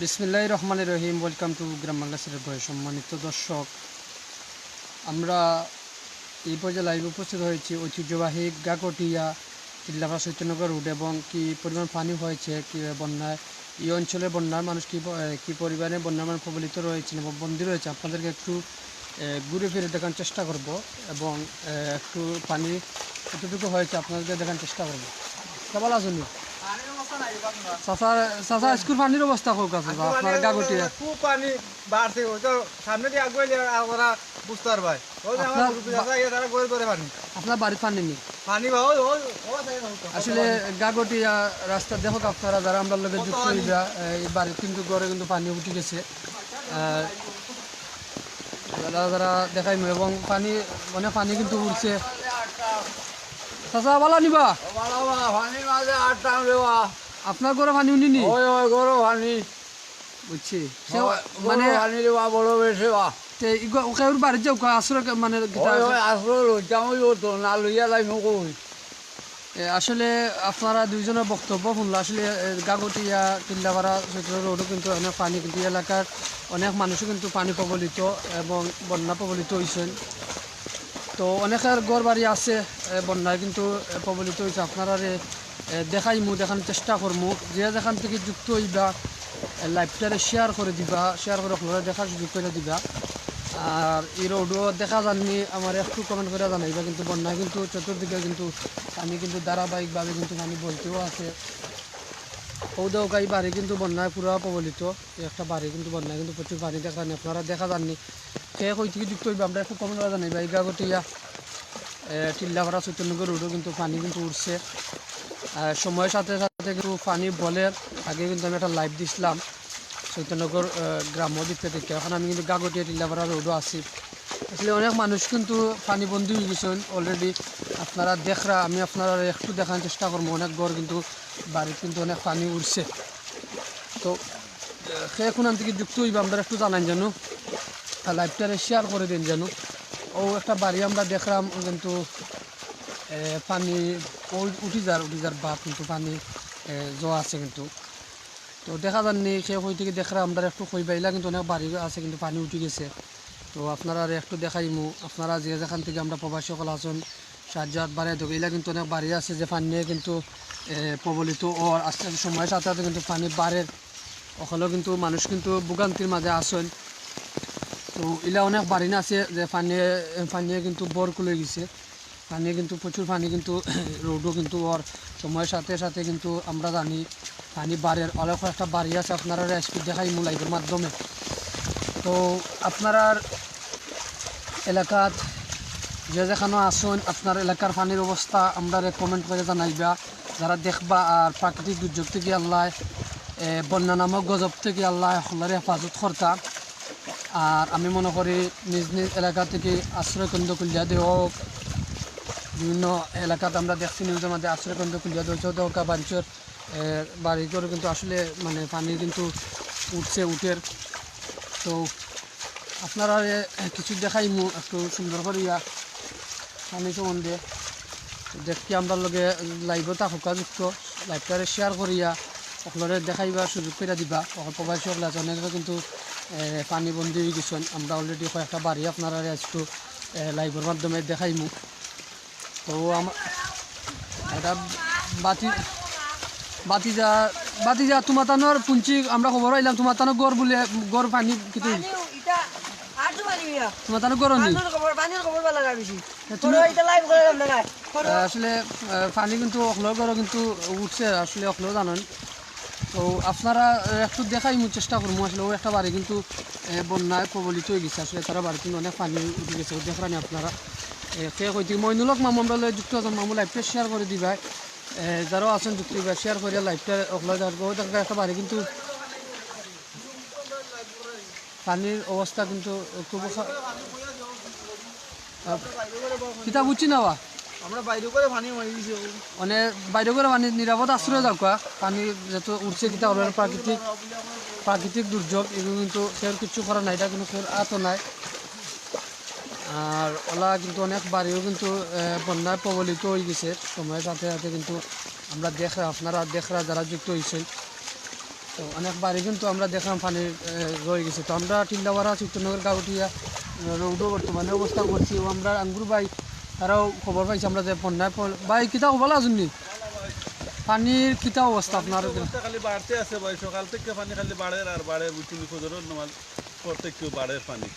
বিসমিল্লাহ রহমান রহিম ওয়েলকাম টু গ্রাম বাংলা সিলেট ভয় সম্মানিত দর্শক। আমরা এই পর্যায়ে লাইভ উপস্থিত হয়েছি ঐতিহ্যবাহী গাকটিয়া চিল্লাপাড়া চৈতন্যগর রোড এবং কি পরিমাণ পানি হয়েছে, কি বন্যায়, এই অঞ্চলের বন্যার মানুষ কি কি পরিমাণে বন্যার মানুষ প্রবলিত রয়েছে এবং বন্দী রয়েছে, আপনাদেরকে একটু ঘুরে ফিরে দেখানোর চেষ্টা করব এবং একটু পানি কতটুকু হয়েছে আপনাদেরকে দেখানোর চেষ্টা করব। কেবল আসুন চাচা চাচা স্কুল পানির অবস্থা হোক আছে আপনার গাগটিয়া খুব পানি বাড়ছে ওই তো সামনে দিয়ে আগুয়ে ওরা বুঝতে পারবে আপনার গড়ে গড়ে বাড়ির পানি। নেই পানি। আসলে গাগটিয়া রাস্তা দেখো আপনারা যারা আমরা লোকের যুক্ত হইবা এই বাড়ির কিন্তু ঘরে কিন্তু পানি উঠে গেছে। যারা যারা দেখাইম এবং পানি মানে পানি কিন্তু উঠছে। চাচা বালা নিবা। বাবা, পানির মাঝে আট টান আপনার ঘরে পানি উনিনি ওই ওই গরু পানি বুঝছি। মানে মানে পানি দেওয়া বড় বেশি বা তে ইগো- ওকে ওর বাড়ির যাও আসলে মানে গীতা ওই। ওই আসলে লইতামই হতো না লইয়া লাইম কই। এ, আসলে আপনারা দুইজনের বক্তব্য শুনলো। আসলে গাগটিয়া কিল্লাপাড়া চৈত্র রোডও কিন্তু অনেক পানি কিন্তু এলাকার অনেক মানুষও কিন্তু পানি প্রবলিত এবং বন্যা প্রবলিত হয়েছেন তো অনেকের ঘর বাড়ি আছে বন্যায় কিন্তু প্রবলিত হয়েছে আপনারা দেখাইমু দেখানোর চেষ্টা করমু। যে যেখান থেকে যুক্ত হইবা লাইভটারে শেয়ার করে দিবা শেয়ার করে আপনারা দেখার সুযোগ করে দিবা। আর এই রোডও দেখা যাননি, আমার একটু কমেন্ট করে জানাইবা, কিন্তু বন্যায় কিন্তু চতুর্দিকে কিন্তু পানি কিন্তু ধারাবাহিকভাবে কিন্তু পানি বলতেও আছে। কৌদৌকাই বাড়ি কিন্তু বন্যায় পুরো প্রবলিত একটা বাড়ি কিন্তু বন্যায় কিন্তু প্রচুর পানি দেখা নেই আপনারা দেখা যাননি। কে কই থেকে যুক্ত হইবা, আমরা একটু কমেন্ট করে জানাইবা। এই গাগটিয়া টিল্লাপাড়া চৈতন্যগর রোডও কিন্তু পানি কিন্তু উঠছে সময়ের সাথে সাথে কিন্তু পানি বলের আগে কিন্তু আমি একটা লাইভ দিছিলাম চৈতন্যগর গ্রাম্য দিক থেকে। এখন আমি কিন্তু গাগটিয়া টিল্লাপাড়া রোডও আছি। আসলে অনেক মানুষ কিন্তু পানি বন্দী হয়ে গেছেন অলরেডি আপনারা দেখরা, আমি আপনারা একটু দেখানোর চেষ্টা করব। অনেক ঘর কিন্তু, বাড়িতে কিন্তু অনেক পানি উঠছে তো, সে এখন থেকে যুক্ত হইবা আমরা একটু জানান জানো লাইভটারে শেয়ার করে দিন জানো ও একটা বাড়ি আমরা দেখলাম কিন্তু পানি উঠি যার উঠি যার বাপ কিন্তু পানি জোয়া আছে কিন্তু। তো দেখা যাননি সে কই থেকে দেখরা আমরা একটু কই বাইলা কিন্তু অনেক বাড়ি আছে কিন্তু পানি উঠে গেছে। তো আপনারা একটু দেখাইমু আপনারা যে যেখান থেকে আমরা প্রবাসী সকল আছেন সাহায্য বাড়ে দেবো এগুলা কিন্তু অনেক বাড়ি আছে যে পানি কিন্তু প্রবলিত ও আস্তে আস্তে সময়ের সাথে সাথে কিন্তু পানি বাড়ে ওখানেও কিন্তু মানুষ কিন্তু ভোগান্তির মাঝে আসেন তো এলা অনেক বাড়ি না আছে যে পানিয়ে পানিয়ে কিন্তু বর খুলে গেছে। পানিয়ে কিন্তু প্রচুর পানি কিন্তু রোডও কিন্তু ওর সময়ের সাথে সাথে কিন্তু আমরা জানি পানি বাড়ের অনেক একটা বাড়ি আছে, আপনারা স্পিড দেখাই লাইভের মাধ্যমে। তো আপনার এলাকাত যে যেখানে আসুন, আপনার এলাকার পানির অবস্থা আমরা কমেন্ট করে জানাইবা। যারা দেখবা আর প্রাকৃতিক দুর্যোগ থেকে আল্লাহ বন্যা নামক গজব থেকে আল্লাহ সকলের হেফাজত কর্তা। আর আমি মনে করি নিজ নিজ এলাকা থেকে আশ্রয় কেন্দ্র খুলিয়া দেওয়া বিভিন্ন এলাকাতে আমরা দেখছি নিউজের মধ্যে আশ্রয় কেন্দ্র খুলিয়া দিয়েছে দরকার বাড়ির বাড়ি করে কিন্তু আসলে মানে পানি কিন্তু উঠছে উঠের তো আপনারা কিছু দেখাই মু একটু সুন্দর করিয়া পানি সম্বন্ধে। দেখি আমরা লগে লাইভও থাকা যুক্ত লাইভটারে শেয়ার করিয়া সকলরে দেখাইবার সুযোগ করে দিবা। অকল প্রবাসী সকল আছে অনেকে কিন্তু পানি বন্দি হয়ে গেছেন আমরা অলরেডি কয়েকটা বাড়ি আপনারা একটু লাইভের মাধ্যমে দেখাইমু। তো আমার এটা বাতি বাতিজা বাতিজা তোমার তানোর পুঞ্চি আমরা খবর আইলাম তোমার তানো গড় বলে গড় পানি বিয়া তোমার তানো গড় নি? আসলে পানি কিন্তু অখলো গড় কিন্তু উঠছে আসলে অখলো জানেন। তো আপনারা একটু দেখাই মু চেষ্টা করব আসলে ও একটা বাড়ি কিন্তু বন্যায় প্রবলিত হয়ে গেছে। আসলে তারা বাড়ি কিন্তু অনেক পানি উঠে গেছে দেখানি আপনারা। কে কইতে মইনুলক মামু আমরা লগে যুক্ত আছেন মামু লাইভটা শেয়ার করে দিবা। এ, যারাও আছেন যুক্ত দিবা শেয়ার করে লাইভটা অখলো যাব একটা বাড়ি কিন্তু পানির অবস্থা কিন্তু খুব কিতা বুঝছি না বা আমরা বাইরে করে পানি মারি দিছি। মানে বাইরে করে পানি নিরাপদ আশ্রয় যাও কা পানি যত উঠছে কিতা প্রাকৃতিক প্রাকৃতিক দুর্যোগ এগুলো কিন্তু সের কিছু করা নাই এটা কিন্তু সের আত নাই। আর ওলা কিন্তু অনেক বাড়িও কিন্তু বন্যায় প্রবলিত হয়ে গেছে। সময়ের সাথে সাথে কিন্তু আমরা দেখরা আপনারা দেখরা যারা যুক্ত হয়েছেন তো অনেক বাড়ি কিন্তু আমরা দেখলাম পানির এ, রয়ে গেছে। তো আমরা টিল্লাপাড়া চিত্তনগর গাউটিয়া রৌডও বর্তমানে অবস্থা করছি আমরা আঙ্গুর ভাই তারাও খবর পাইছি আমরা যে বন্যায় ভাই কিতা ভালো আছেন নি? পানির কিতা অবস্থা আপনার? খালি বাড়তে আছে ভাই। সকাল থেকে পানি খালি বাড়ে আর বাড়ে পড়তে কেউ বাড়ে পানি।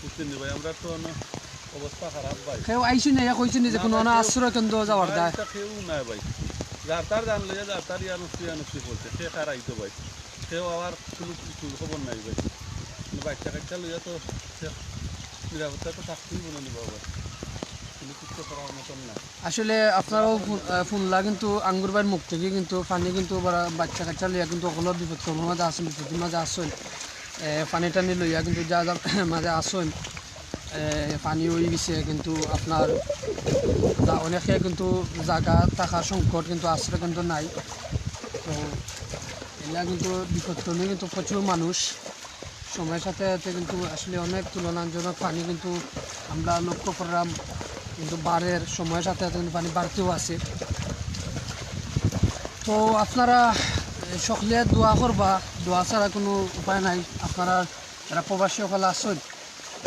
বুঝছেন ভাই আমরা তো অন্য অবস্থা খারাপ ভাই। কেউ আইসি না কইছি নি যে কোনো না আশ্রয় কেন্দ্র যাওয়ার দায়। কেউ নাই ভাই। যার তার জানলে যে যার তার ইয়ানুষ্টি ইয়ানুষ্টি পড়ছে সে কার আইতো ভাই। কেউ আবার কোনো কিছু খবর নাই ভাই। কিন্তু বাচ্চা কাচ্চা লইয়া তো নিরাপত্তা তো থাকতেই নিব আবার কোনো কিছু করার মতন আসলে আপনারাও শুনলা কিন্তু আঙ্গুর ভাইয়ের মুখ থেকে কিন্তু পানি কিন্তু বাচ্চা কাচ্চা লইয়া কিন্তু সকলো বিপদ মাঝে আসেন বিপদের মাঝে আসেন পানি টানি লইয়া কিন্তু যা যা মাঝে আসেন পানি হয়ে গেছে, কিন্তু আপনার অনেকে কিন্তু জায়গা থাকার সংকট কিন্তু আশ্রয় কিন্তু নাই। তো এগুলা কিন্তু বিপদ কর্মে কিন্তু প্রচুর মানুষ। সময়ের সাথে সাথে কিন্তু আসলে অনেক তুলনাজনক পানি কিন্তু আমরা লক্ষ্য করলাম কিন্তু বাড়ের সময়ের সাথে সাথে কিন্তু পানি বাড়তেও আছে। তো, আপনারা সকলে দোয়া করবা দোয়া ছাড়া কোনো উপায় নাই। আপনারা যারা প্রবাসী সকল আসেন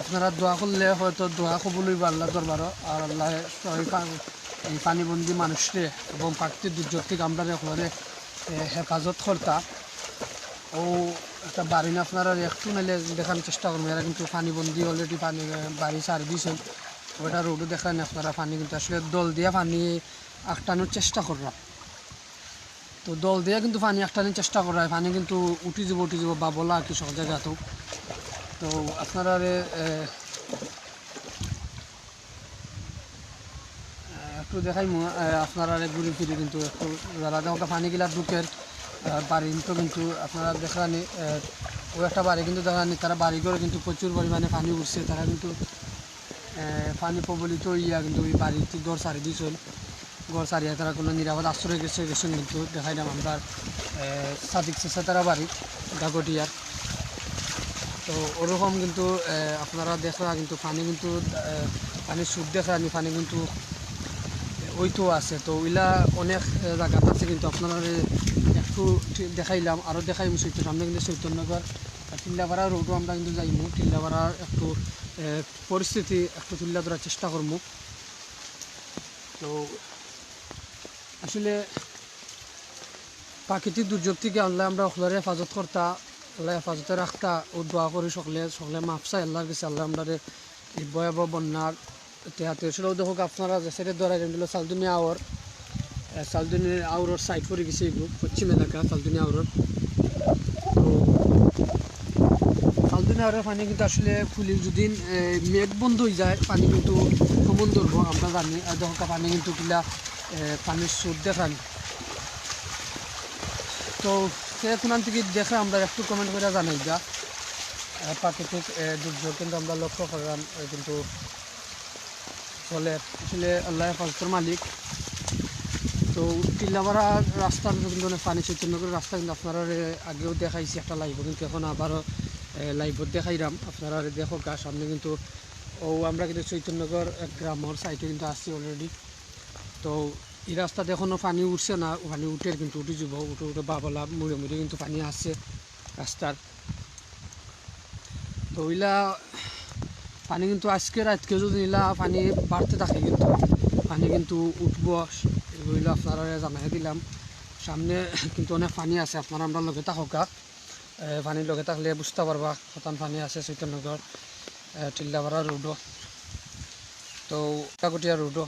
আপনারা দোয়া করলে হয়তো দোয়া কবুল হইব আল্লাহ দরবার। আর আল্লাহ এই পানিবন্দি মানুষরে এবং প্রাকৃতিক দুর্যোগ থেকে আমরা সকলে এ, হেফাজত কর্তা ও একটা বাড়ি না আপনারা একটু নাইলে দেখানোর চেষ্টা করব এরা কিন্তু পানিবন্দি অলরেডি পানি বাড়ি সার্ভিস হয় ওটা রোডও দেখান আপনারা পানি কিন্তু আসলে দল দিয়ে পানি আটটানোর চেষ্টা করলাম। তো দল দিয়ে কিন্তু পানি আটটানোর চেষ্টা করা হয় পানি কিন্তু উঠি যাব উঠি যাব বা বলা কি সব জায়গাতেও। তো আপনারা একটু দেখাই আপনারা ঘুরে ফিরে কিন্তু একটু যারা দেখো পানিগুলা ঢুকের বাড়ি তো কিন্তু আপনারা দেখানি ও একটা বাড়ি কিন্তু দেখানি তারা বাড়ি করে কিন্তু প্রচুর পরিমাণে পানি উঠছে, তারা কিন্তু পানি প্রবলিত ইয়া কিন্তু ওই বাড়িতে গড় সারি দিয়েছিল গড় সারিয়া তারা কোনো নিরাপদ আশ্রয় গেছে গেছেন কিন্তু দেখাইলাম আমরা সাদিক তারা বাড়ি গাগটিয়ার তো ওরকম কিন্তু আপনারা দেখরা কিন্তু পানি কিন্তু এ, পানির সুদ দেখানি পানি কিন্তু ওই তো আছে। তো ওইলা অনেক এ, জায়গাত আছে কিন্তু আপনারা একটু দেখাইলাম আরও দেখাইম চৈত্য সামনে কিন্তু চৈতন্যগর টিল্লাপাড়া রোডও আমরা কিন্তু যাইমু টিল্লাপাড়ার একটু পরিস্থিতি একটু তুলে ধরার চেষ্টা করব তো আসলে প্রাকৃতিক দুর্যোগ থেকে আল্লাহ আমরা সকলের হেফাজত করতা আল্লাহ হেফাজতে রাখতা ও দোয়া করি সকলে সকলে মাপসা আল্লাহর কাছে আল্লাহ আমরা এই ভয়াবহ বন্যার তেহাতে সেটাও দেখো আপনারা যে সেটা ধরা যেগুলো সালদুনি আওয়ার সালদুনি আউরর সাইড করে গেছে এগুলো পশ্চিম এলাকা সালদুনি আউরর তো সালদুনি আউরের পানি কিন্তু আসলে ফুলি যদি মেঘ বন্ধ হয়ে যায়, পানি কিন্তু কমন ধরবো আমরা জানি। দেখো, পানি কিন্তু কিলা পানির স্রোত দেখান। তো সে কোনান থেকে দেখে আমরা একটু কমেন্ট করে জানাই যা। প্রাকৃতিক দুর্যোগ কিন্তু আমরা লক্ষ্য করলাম কিন্তু চলে আসলে আল্লাহ হেফাজতের মালিক। তো টিল্লাপাড়া রাস্তার কিন্তু অনেক পানি করে রাস্তা কিন্তু আপনারা আগেও দেখাইছি একটা লাইভ কিন্তু এখন আবারও লাইভত দেখাইলাম। আপনারা দেখো, গা সামনে কিন্তু ও, আমরা কিন্তু চৈতন্যগর গ্রামর সাইডে কিন্তু আসছি অলরেডি তো এই রাস্তাতে এখনও পানি উঠছে না, পানি উঠে কিন্তু উঠে যাব, উঠে উঠে বাবলা মুড়ে মুড়ে কিন্তু পানি আসছে রাস্তার। তো ওইলা পানি কিন্তু আজকে রাতকে যদি নিলা পানি বাড়তে থাকে কিন্তু পানি কিন্তু উঠব। ওইলা আপনারা জানাই দিলাম। সামনে কিন্তু অনেক পানি আছে, আপনারা আমরা লগে থাকা পানির লগে থাকলে বুঝতে পারবা কতন পানি আছে চৈতন্যগর টিল্লাপাড়া রোডও। তো কাকটিয়া রোডও।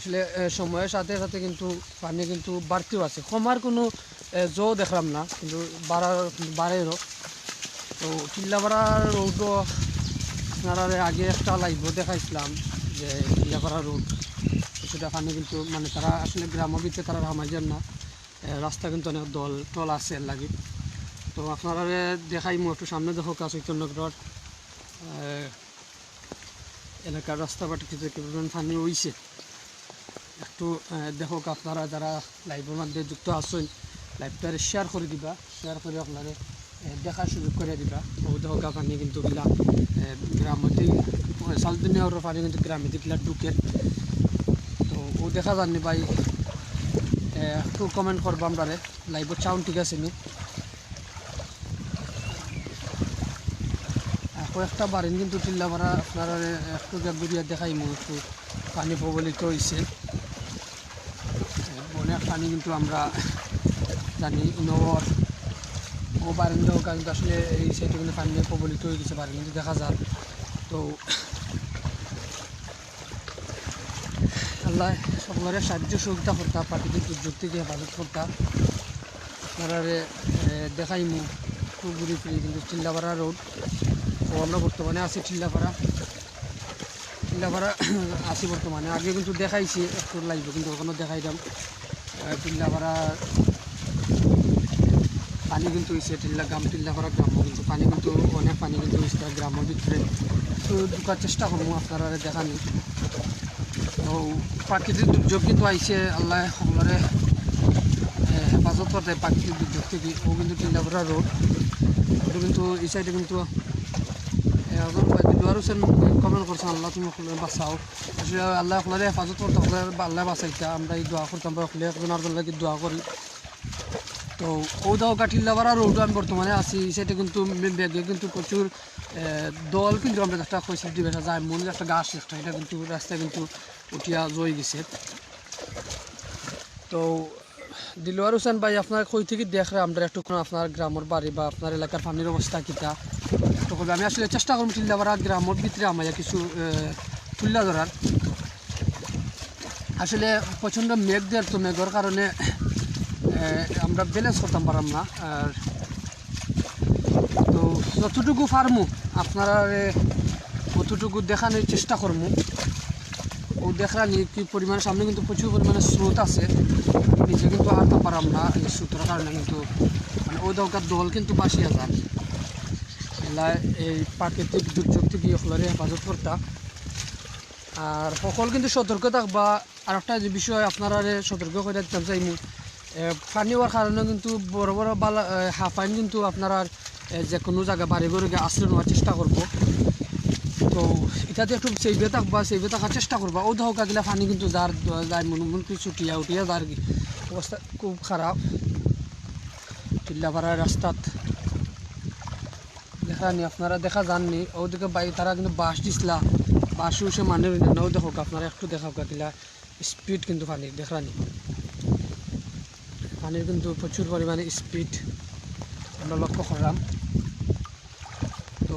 আসলে সময়ের সাথে সাথে কিন্তু পানি কিন্তু বাড়তেও আছে। কমার কোনো জো দেখলাম না, কিন্তু বাড়ার বাড়েরও তো চিল্লাপাড়া রোডও আপনারা আগে একটা লাইভ দেখাইছিলাম, যে চিল্লাপাড়া রোড কিছুটা পানি কিন্তু মানে তারা আসলে গ্রামের ভিতরে তারা রামাইছেন না রাস্তা কিন্তু অনেক দল, টল আছে এর লাগে। তো আপনারা দেখাই মো একটু সামনে দেখো কা চৈতন্যগড় এলাকার রাস্তাঘাট কিছু পরিমাণ পানি হইছে। একটু আহ, দেখো আপনারা যারা লাইভের মধ্যে যুক্ত আছেন লাইভটা শেয়ার করে দিবা শেয়ার করে আপনারা দেখার সুযোগ করে দিবা। ও দেখো পানি কিন্তু গিলা গ্রামতে সালদিনের পানি কিন্তু গ্রামে গিলা ঢুকে। তো ও দেখা যাননি ভাই। একটু কমেন্ট করব আমরা লাইভত সাউন্ড ঠিক আছে নি? কয়েকটা বাড়িন কিন্তু টিল্লাপাড়া আপনার একটু ঘুরিয়া দেখাই মো একটু পানি প্রবলিত হয়েছে পানি কিন্তু আমরা জানি, ইনোভর ও বারিন্দ কিন্তু আসলে এই সাইডে কিন্তু পানি প্রবলিত হয়ে গেছে বাড়ি কিন্তু দেখা যায় তো আল্লাহ সকলের সাহায্য সহযোগিতা করতা, প্রাকৃতিক দুর্যোগ থেকে হেফাজত করতা, আপনারা দেখাই মু একটু ঘুরি ফিরি কিন্তু চিল্লাপাড়া রোড। আমরা বর্তমানে আছি চিল্লাপাড়া। চিল্লাপাড়া আছি বর্তমানে। আগে কিন্তু দেখাইছি, একটু লাগবে কিন্তু ওখানে দেখাইলাম। আহ, চিল্লাপাড়া পানি কিন্তু হয়েছে টিল্লা গ্রাম টিল্লাপাড়া গ্রাম কিন্তু পানি কিন্তু অনেক পানি কিন্তু হয়েছে গ্রামের ভিতরে তো ঢুকার চেষ্টা করব আপনারা দেখানি তো প্রাকৃতিক দুর্যোগ কিন্তু আইছে আল্লাহ সকলরে হেফাজত করতে প্রাকৃতিক দুর্যোগ থেকে। ও কিন্তু টিল্লাপাড়া রোড কিন্তু এই সাইডে কিন্তু এখন দুয়ার হোসেন কমেন্ট করছেন আল্লাহ তুমি বাঁচাও আসলে আল্লাহ সকলের হেফাজত আল্লাহ বাঁচাইতা আমরা এই দোয়া করতাম আমরা সকলে একজন আর তো ও দাও কাঠিল্লাপাড়া রোড আমি বর্তমানে আছি। সেটা কিন্তু ব্যাগে কিন্তু প্রচুর দল কিন্তু আমরা একটা ফেসিলিটি বেসা যায় মনে একটা গাছ একটা এটা কিন্তু রাস্তায় কিন্তু উঠিয়া জয় গেছে তো দিলওয়ার হোসেন ভাই আপনার কই থেকে দেখলে আমরা একটু আপনার গ্রামের বাড়ি বা আপনার এলাকার পানির অবস্থা কিতা? তো আমি আসলে চেষ্টা করব টিল্লাপাড়া গ্রামের ভিতরে আমাদের কিছু তুল্লা ধরার। আসলে প্রচণ্ড মেঘ দেয় তো মেঘের কারণে আমরা ব্যালেন্স করতাম পারলাম না। আর তো যতটুকু পারমু, আপনারা অতটুকু দেখানোর চেষ্টা করব ও দেখলানি কি পরিমাণে, সামনে কিন্তু প্রচুর পরিমাণে স্রোত আছে। নিজে কিন্তু হারতে পারলাম না এই স্রোতের কারণে কিন্তু। মানে ও দরকার দল কিন্তু বাসিয়া যান এই প্রাকৃতিক দুর্যোগ থেকে সকলের হেফাজত করতা। আর সকল কিন্তু সতর্ক থাকবা। আর একটা বিষয় আপনারা সতর্ক করে দিতাম চাইমু এ, পানি হওয়ার কারণে কিন্তু বড় বড় বালা হাফাইন কিন্তু আপনারা যে কোনো জায়গা বাড়ি ঘরে গিয়ে আশ্রয় নেওয়ার চেষ্টা করব। তো এটাতে একটু সেইভে থাকবা সেইভে থাকার চেষ্টা করবা। ও ধোকা দিলে পানি কিন্তু যার যার মনে মনে কিছু ছুটিয়া উঠিয়া যার অবস্থা খুব খারাপ। চিল্লাপাড়ার রাস্তাত। দেখা নি আপনারা দেখা যাননি। ওদিকে বাই, তারা কিন্তু বাস দিছিলা। বাসও সে মানে নাও দেখো আপনারা একটু দেখা দিলা স্পিড কিন্তু পানির দেখানি পানির কিন্তু প্রচুর পরিমাণে স্পিড। আমরা লক্ষ্য করলাম। তো,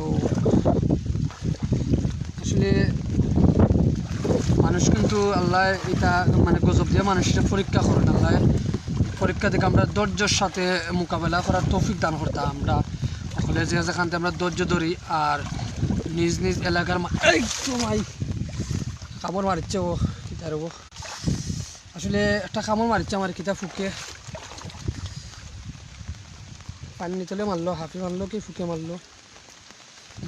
আসলে মানুষ কিন্তু আল্লাহ এটা মানে গজব দিয়ে মানুষটা পরীক্ষা করেন। আল্লাহ পরীক্ষা থেকে আমরা ধৈর্যের সাথে মোকাবেলা করার তৌফিক দান করতাম। আমরা আসলে যে যেখান থেকে আমরা ধৈর্য ধরি আর নিজ নিজ এলাকার কামড় মারিচ্ছে ও কিতার ও। আসলে একটা কামড় মারিচ্ছে আমার, কিতা ফুকে। পানি নিতলে মারলো, হাফি মারলো কি ফুকে মারলো?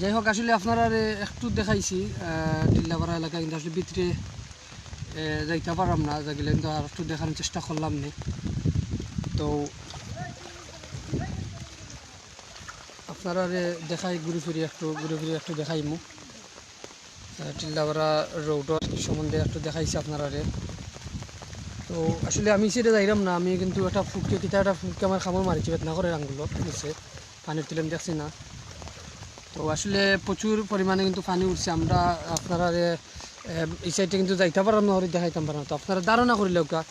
যাই হোক আসলে আপনারা একটু দেখাইছি টিল্লাপাড়া এলাকা কিন্তু আসলে ভিতরে যাইতে পারলাম না, যাইলে কিন্তু আর একটু দেখানোর চেষ্টা করলাম নি। তো আপনারা দেখাই, ঘুরে ফিরে একটু, ঘুরে ফিরে একটু দেখাইমু। টিল্লাপাড়া রোডর সম্বন্ধে একটু দেখাইছি আপনারা তো আসলে আমি সেটা যাইলাম না, আমি কিন্তু একটা ফুটকে কিতা একটা ফুটকে আমার খামর মারিছি বেতনা করে রাঙগুলো নিচে পানির তুলে আমি দেখছি না। তো আসলে প্রচুর পরিমাণে কিন্তু পানি উঠছে। আমরা আপনারা এই সাইডে কিন্তু যাইতে পারলাম না দেখাইতাম পারলাম তো আপনারা ধারণা করিলে ওকা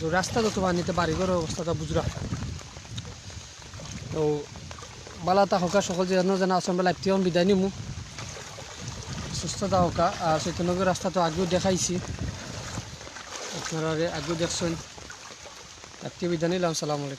তো রাস্তা যত পানিতে বাড়িঘরের অবস্থাটা বুঝরা তো বালাতা হকা সকল যে জানা আছে, আমরা লাইফ থেকে বিদায় নিমু। সুস্থতা হকা আর চৈতন্যগর রাস্তা তো আগেও দেখাইছি। আপনারা আগেও দেখছেন, লাইফ থেকে বিদায় নিলাম, সালাম আলাইকুম।